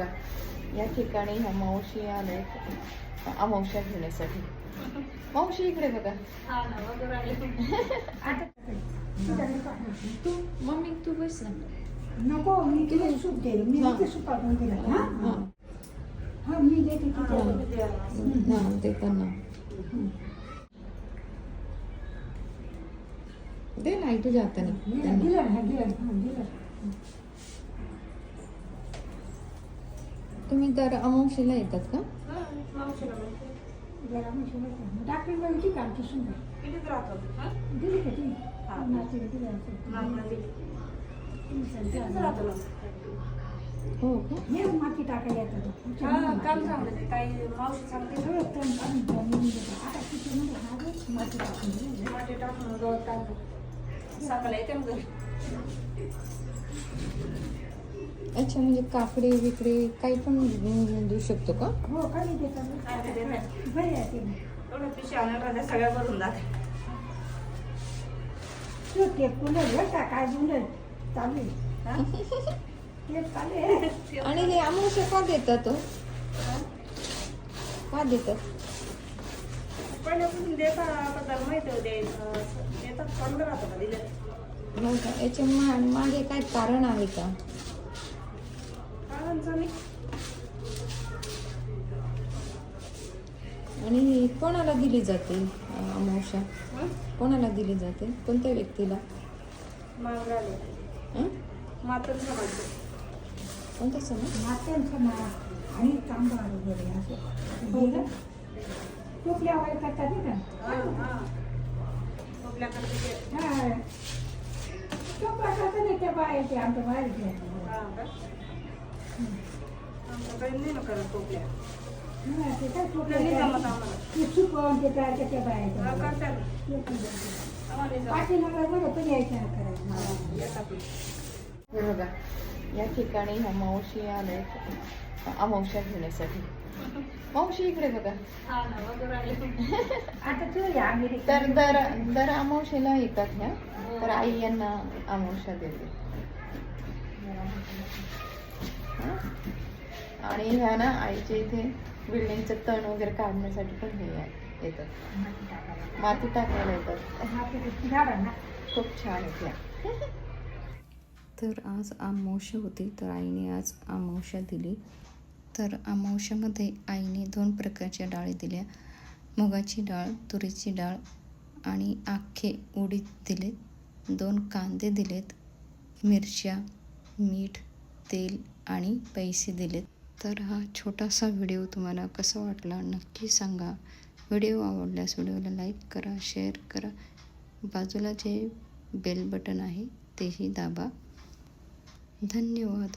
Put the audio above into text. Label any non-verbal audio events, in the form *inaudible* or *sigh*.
बघा. या ठिकाणी ह्या मावशी आल्यात अमावश्या घेण्यासाठी. मावशी इकडे बघा. तू मम्मी तू बस ना. नको मी तुला सूप दे मी हा. इथे सूप टाकून दिला. हा. हा. हा मी देते हा. ते पण ना. दे नाही तुझ्या हाताने. दिला त्यांना. दिला हा दिला हा दिला तुम्ही दर अमावशीला येतात का? सांगता. हो? का हे. माती टाकायला येतात. सगळं तण काढून ठेवा, निघून जातं. आता किचनमध्ये हा बघ, माती टाकून दिली. अच्छा म्हणजे काकडे बिकडे काही पण देऊ शकतो का? हो का नाही देतात बरे आहे ते सगळ्या भरून जाते तू ते कुलर बरं का? काय बुलर चालू आहे. ते चालू आहे. *laughs* आणि हे अमावस्या का देतात हो? का देतात? पहिल्यापासून देता आता तर माहिती होते देतात दिलं. हो का? याच्या मा- मागे काय कारण आहे का? नाही आणि कोणाला दिली जाते अं, अमावस्या कोणाला दिली जाते कोणत्या व्यक्तीला? मागराले हं? मातर समाज कोणता आणि तांबा वगैरे असं. दिलं टोपल्या वगैरे करतात हा टोपल्या करतात नाही त्या बाहेर ते आमच्या बाहेर हा आमच्याकडे नाही ना करत टोपल्या नाही जमत आम्हाला हा, आम्हाला नाही जमत. पण हे बघा या ठिकाणी ह्या मावशी आल्यात अमावस्या घेण्यासाठी मावशी इकडे बघा हा ना, वगैरे आले. आता तर दर दर अमावशेला येतात ह्या तर आई यांना अमावस्या देते आणि ह्या ना आईच्या इथे बिल्डिंगचं तण वगैरे काढण्यासाठी पण हे येतात माती टाकायला येतात. खूप छान इथल्या तर आज अमावस्या होती तर आईने आज अमावस्या दिली. तर अमावस्यामध्ये आईने दोन प्रकारच्या डाळी दिल्या. मुगाची डाळ तुरीची डाळ आणि आखे उडीद दिलेत. दोन कांदे दिलेत मिरच्या मीठ तेल आणि पैसे दिलेत. तर हा छोटासा व्हिडिओ तुम्हाला कसा वाटला नक्की सांगा. व्हिडिओ आवडल्यास व्हिडिओला लाईक करा शेअर करा. बाजूला जे बेल बटन आहे तेही दाबा. धन्यवाद.